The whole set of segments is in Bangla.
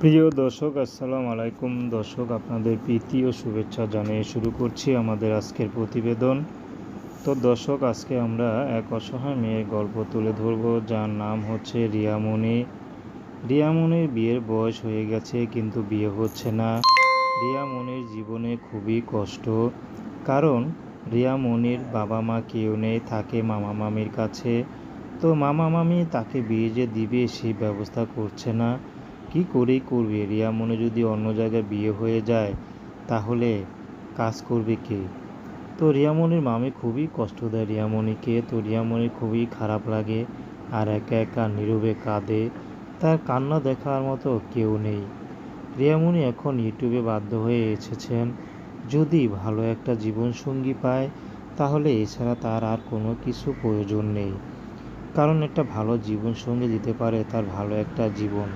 প্রিয় দর্শক, আসসালামু আলাইকুম। দর্শক, আপনাদের প্রীতি ও শুভেচ্ছা জানিয়ে শুরু করছি আমাদের আজকের প্রতিবেদন। তো দর্শক, আজকে আমরা এক অসহায় মেয়ের গল্প তুলে ধরব, যার নাম হচ্ছে রিয়ামণি। রিয়ামণির বিয়ের বয়স হয়ে গেছে, কিন্তু বিয়ে হচ্ছে না। রিয়ামণির জীবনে খুবই কষ্ট, কারণ রিয়ামণির বাবা মা কেউ নেই, থাকে মামা মামির কাছে। তো মামা মামি তাকে বিয়ে যে দিবে সেই ব্যবস্থা করছে না। কি করেই করবে? রিয়ামণি যদি অন্য জায়গায় বিয়ে হয়ে যায়, তাহলে কাজ করবে কে? তো রিয়ামণির মামি খুবই কষ্ট দেয় রিয়ামণিকে। তো রিয়ামণির খুবই খারাপ লাগে আর একা একা নীরবে কাঁদে। তার কান্না দেখার মতো কেউ নেই। রিয়ামণি এখন ইউটিউবে বাধ্য হয়ে এসেছেন। যদি ভালো একটা জীবনসঙ্গী পায়, তাহলে এছাড়া তার আর কোনো কিছু প্রয়োজন নেই। কারণ একটা ভালো জীবনসঙ্গী দিতে পারে তার ভালো একটা জীবন।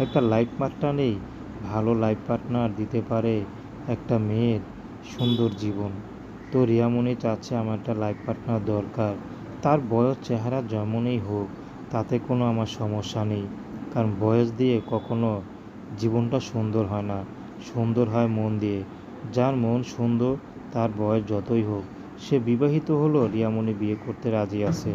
একটা লাইফ পার্টনার নেই, ভালো লাইফ পার্টনার দিতে পারে একটা মেয়ের সুন্দর জীবন। তো রিয়ামণি চাচ্ছে আমার একটা লাইফ পার্টনার দরকার। তার বয়স, চেহারা যেমনই হোক, তাতে কোনো আমার সমস্যা নেই। কারণ বয়স দিয়ে কখনো জীবনটা সুন্দর হয় না। সুন্দর হয় মন দিয়ে। যার মন সুন্দর, তার বয়স যতই হোক, সে বিবাহিত হলো রিয়ামণি বিয়ে করতে রাজি আছে।